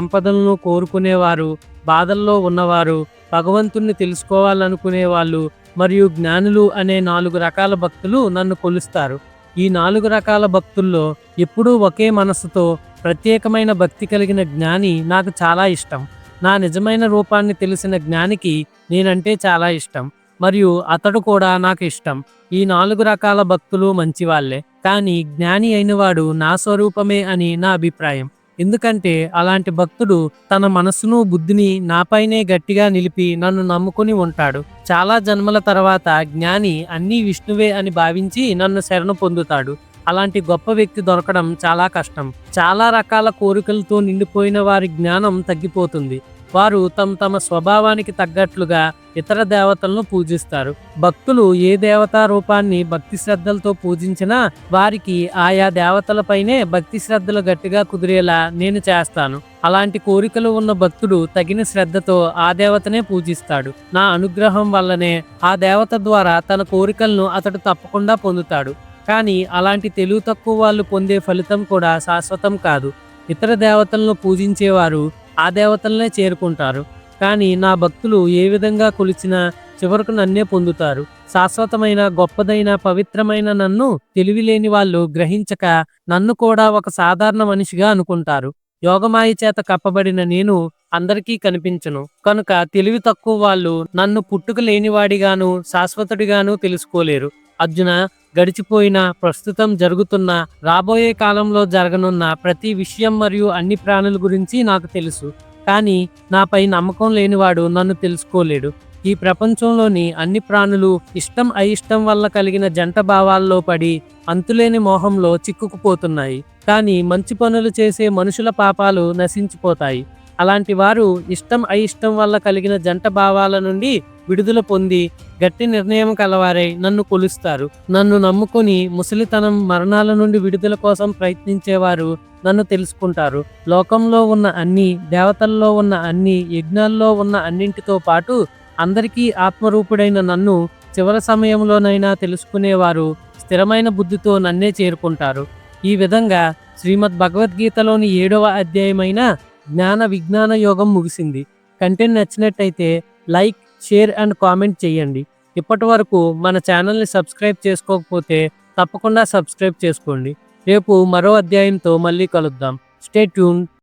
సంపదలను కోరుకునేవారు బాధల్లో ఉన్నవారు భగవంతుణ్ణి తెలుసుకోవాలనుకునే వాళ్ళు మరియు జ్ఞానులు అనే నాలుగు రకాల భక్తులు నన్ను కొలుస్తారు. ఈ నాలుగు రకాల భక్తుల్లో ఎప్పుడూ ఒకే మనస్సుతో ప్రత్యేకమైన భక్తి కలిగిన జ్ఞాని నాకు చాలా ఇష్టం. నా నిజమైన రూపాన్ని తెలిసిన జ్ఞానికి నేనంటే చాలా ఇష్టం. మరియు అతడు కూడా నాకు ఇష్టం. ఈ నాలుగు రకాల భక్తులు మంచివాళ్ళే కానీ జ్ఞాని అయినవాడు నా స్వరూపమే అని నా అభిప్రాయం. ఎందుకంటే అలాంటి భక్తుడు తన మనస్సును బుద్ధిని నాపైనే గట్టిగా నిలిపి నన్ను నమ్ముకుని ఉంటాడు. చాలా జన్మల తర్వాత జ్ఞాని అన్నీ విష్ణువే అని భావించి నన్ను శరణు పొందుతాడు. అలాంటి గొప్ప వ్యక్తి దొరకడం చాలా కష్టం. చాలా రకాల కోరికలతో నిండిపోయిన వారి జ్ఞానం తగ్గిపోతుంది. వారు తమ తమ స్వభావానికి తగ్గట్లుగా ఇతర దేవతలను పూజిస్తారు. భక్తులు ఏ దేవతా రూపాన్ని భక్తి శ్రద్ధలతో పూజించినా వారికి ఆయా దేవతలపైనే భక్తి శ్రద్ధలు గట్టిగా కుదిరేలా నేను చేస్తాను. అలాంటి కోరికలు ఉన్న భక్తుడు తగిన శ్రద్ధతో ఆ దేవతనే పూజిస్తాడు. నా అనుగ్రహం వల్లనే ఆ దేవత ద్వారా తన కోరికలను అతడు తప్పకుండా పొందుతాడు. కానీ అలాంటి తెలుగు తక్కువ వాళ్ళు పొందే ఫలితం కూడా శాశ్వతం కాదు. ఇతర దేవతలను పూజించేవారు ఆ దేవతలనే చేరుకుంటారు. కానీ నా భక్తులు ఏ విధంగా కొలిచినా చివరకు నన్నే పొందుతారు. శాశ్వతమైన గొప్పదైన పవిత్రమైన నన్ను తెలివిలేని వాళ్ళు గ్రహించక నన్ను కూడా ఒక సాధారణ మనిషిగా అనుకుంటారు. యోగమాయ చేత కప్పబడిన నేను అందరికీ కనిపించను. కనుక తెలివి తక్కువ వాళ్ళు నన్ను పుట్టుక లేనివాడిగాను శాశ్వతుడిగాను తెలుసుకోలేరు. అర్జున గడిచిపోయిన ప్రస్తుతం జరుగుతున్న రాబోయే కాలంలో జరగనున్న ప్రతి విషయం మరియు అన్ని ప్రాణుల గురించి నాకు తెలుసు. కానీ నాపై నమ్మకం లేనివాడు నన్ను తెలుసుకోలేడు. ఈ ప్రపంచంలోని అన్ని ప్రాణులు ఇష్టం అయిష్టం వల్ల కలిగిన జంట భావాల్లో పడి అంతులేని మోహంలో చిక్కుకుపోతున్నాయి. కానీ మంచి పనులు చేసే మనుషుల పాపాలు నశించిపోతాయి. అలాంటి వారు ఇష్టం అయిష్టం వల్ల కలిగిన జంట భావాల నుండి విడుదల పొంది గట్టి నిర్ణయం కలవారై నన్ను కొలుస్తారు. నన్ను నమ్ముకొని ముసలితనం మరణాల నుండి విడుదల కోసం ప్రయత్నించేవారు నన్ను తెలుసుకుంటారు. లోకంలో ఉన్న అన్ని దేవతల్లో ఉన్న అన్ని యజ్ఞాల్లో ఉన్న అన్నింటితో పాటు అందరికీ ఆత్మరూపుడైన నన్ను చివరి సమయంలోనైనా తెలుసుకునేవారు స్థిరమైన బుద్ధితో నన్నే చేరుకుంటారు. ఈ విధంగా శ్రీమద్ భగవద్గీతలోని ఏడవ అధ్యాయమైన జ్ఞాన విజ్ఞాన యోగం ముగిసింది. కంటెంట్ నచ్చినట్టయితే లైక్ షేర్ అండ్ కామెంట్ చేయండి. ఇప్పటి వరకు మన ఛానల్ని సబ్స్క్రైబ్ చేసుకోకపోతే తప్పకుండా సబ్స్క్రైబ్ చేసుకోండి. రేపు మరో అధ్యాయంతో మళ్ళీ కలుద్దాం. Stay tune